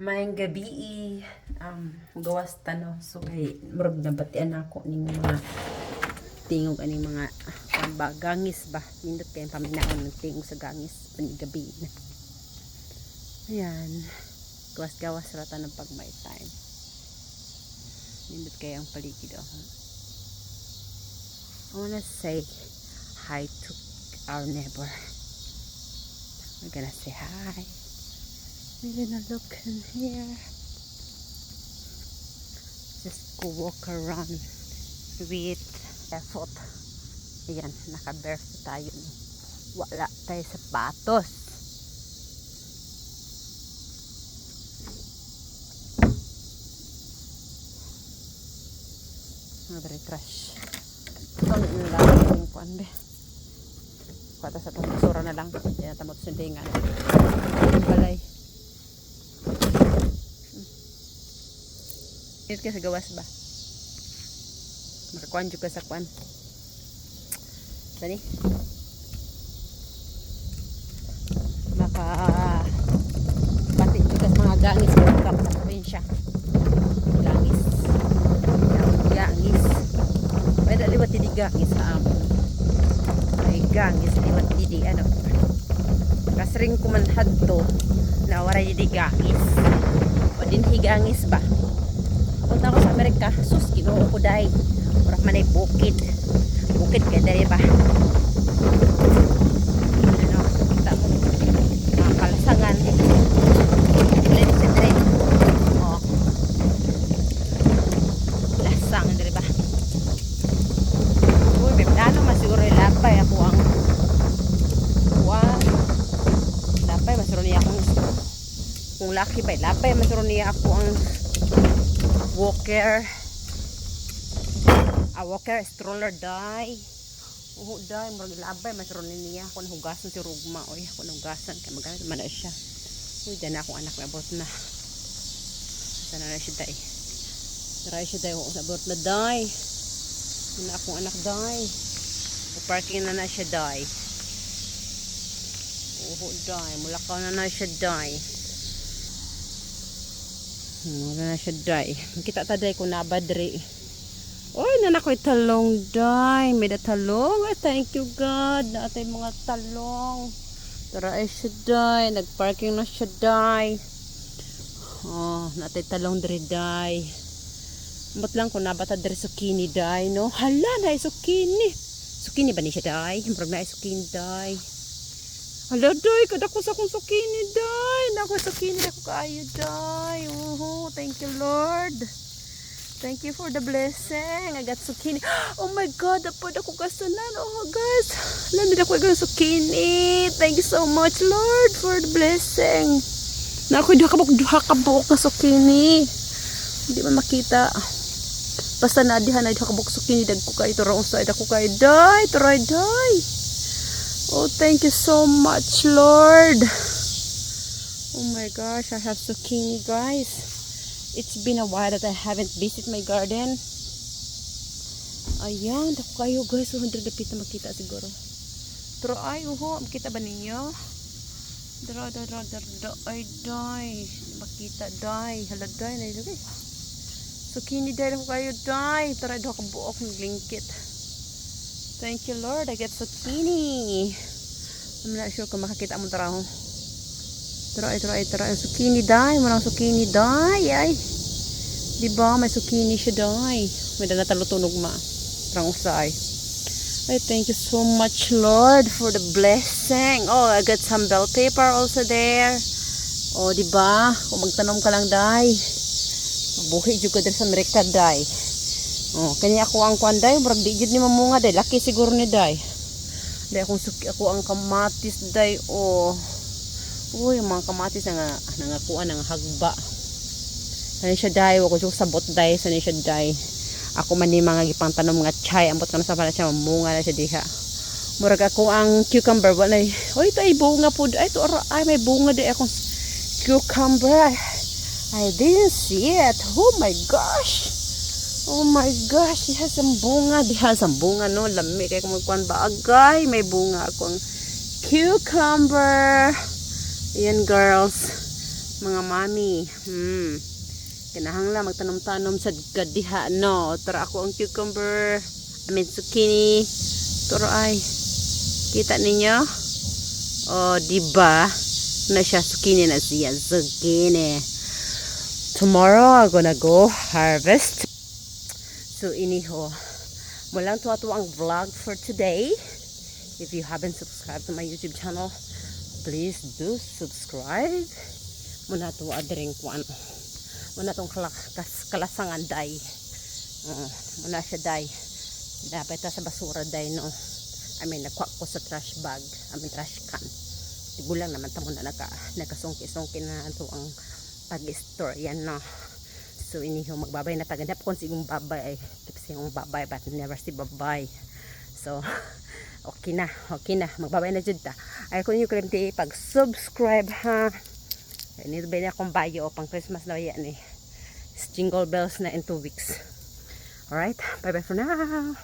Maayong gabi um gawas tano. So kay murag nabatian ako ning mga tingog ani mga kuan ba gangis ba? Nindot kay paminaon ng tingog sa gangis pani gabi na. Ayan. Gawas gawas rata ng pag time. Nindot kay ang paligid ako I wanna say hi to our neighbor. We're gonna say hi We're gonna look in here. Just go walk around with barefoot. Ayan, naka-barefoot tayo. Wala tayo sapatos. Trash. Ito ang nilalagay yung kuan be. Kata sa itong na lang. Ayan, tamot sundingan. Balay. Init ka sa gawas ba? Makakuan juga sa kuan. Dani? Maka pati juga sa mga gangis sa sa probinsya. Gangis. Gangis. Pwede liwat di gangis sa amon. Ay gangis liwat di ano. Kasring kumanhad to na waray di gangis. O din higangis ba? Amerika sus ginoo ko dai murag man ay bukid bukid kay dai ba? Ano? Kita mo. Mga kalasangan let's say oh lasang diri ba? Uy may plano masiguro ilapay ako ang wow lapay masuro niya akong kung laki ba lapay masuro niya ako ang walker. A walker stroller dai. Uho dai murag labay masron niya. Ako nahugasan si rugma oy ako nahugasan. Kay magamit man siya. Uy dyan akong anak na abot na. Sana na siya dai. Try siya dai. Sa abot na dai. Na akong anak dai. Parking na na siya dai. Uho dai. Mulakaw na na siya dai wala na siya day. Kita ta day ko nabadre. Oy, nana ko'y talong day. May talong. Thank you God. Naatay mga talong. Tara ay siya day. Nagparking na siya day. Oh, naatay talong dre day. Mot lang kung nabata dre zucchini day, no? Hala, na zucchini. Zucchini ba ni siya day? Murag na zucchini day. Hala, day, kada ko sa kong zucchini, day. Naku, zucchini, ako kaayo, day. Oh, thank you, Lord. Thank you for the blessing. I got zucchini. Oh my God, napod ako kasanan. Oh, guys. Landed ako yung zucchini. Thank you so much, Lord, for the blessing. Naku, duha kabuk, duha kabuk na zucchini. Hindi man makita. Basta nadihan na duha kabuk zucchini. Dag ko kayo. Turang usay. Dag ko kayo. Die, turay, die. Oh, thank you so much, Lord. Oh my gosh, I have zucchini, guys. It's been a while that I haven't visited my garden. Ayan, dako kayo guys. 100 na pita makita siguro. Pero ay, uho, makita ba ninyo? Dara, dara, dara, dara, ay, day. Makita, day. Hala, day. Na ilagay. Zucchini, day. Dako kayo, day. Tara, dako buok ng lingkit. Thank you, Lord. I get zucchini. I'm not sure kung makakita mo tara ho. Tara, tara, tara. Zucchini, day. Walang zucchini, day. Ay. Diba? May zucchini siya, day. May dala talutunog ma. Parang usay. I thank you so much, Lord, for the blessing. Oh, I got some bell paper also there. Oh, diba? Kung magtanom ka lang, day. Buhi juga dari sa Amerika, day. Oh, kanya ako ang kuan day, murag di jud ni mamunga day. Laki siguro ni day. Day akong suki ako ang kamatis day. Oh. Uy, ang mga kamatis nga nangakuan ng hagba. Sani siya day, wako jud sabot day, sani siya day. Ako man ni mga gipang tanom mga chay, ambot kana sa pala siya mamunga na siya diha. Murag ako ang cucumber wala. Oy, ito ay bunga po. Ay, ito ay may bunga day akong cucumber. I didn't see it. Oh my gosh. Oh my gosh, diha sa bunga, diha sa bunga no, lami kay kung magkuan ba agay, may bunga akong cucumber. Ayan girls. Mga mami. Hmm. Kinahanglan magtanom-tanom sa gadiha, no? Tara ako ang cucumber. I mean, zucchini. Turo ay. Kita ninyo? Oh, di ba? Na siya zucchini na siya. Zucchini. Tomorrow, I'm gonna go harvest. So, iniho. Walang tuwa-tuwa ang vlog for today. If you haven't subscribed to my YouTube channel, please do subscribe. Muna to adring kwan. Muna tong kalakas, kalasangan day. Oo, muna siya day. Dapat ta sa basura day no. I mean, nakuha ko sa trash bag. I mean, trash can. Tigulang naman tamo na naka, nakasungki-sungki na ito ang pag-store. Yan no. So, iniho magbabay na taganap kung sigong babay. Tipsi yung babay, but never si babay. So, okay na, okay na. Magbabay na jud ta. Ay ko niyo kalimti pag-subscribe ha. Nito ba na akong bayo pang Christmas na yan eh. Jingle bells na in two weeks. Alright, bye bye for now.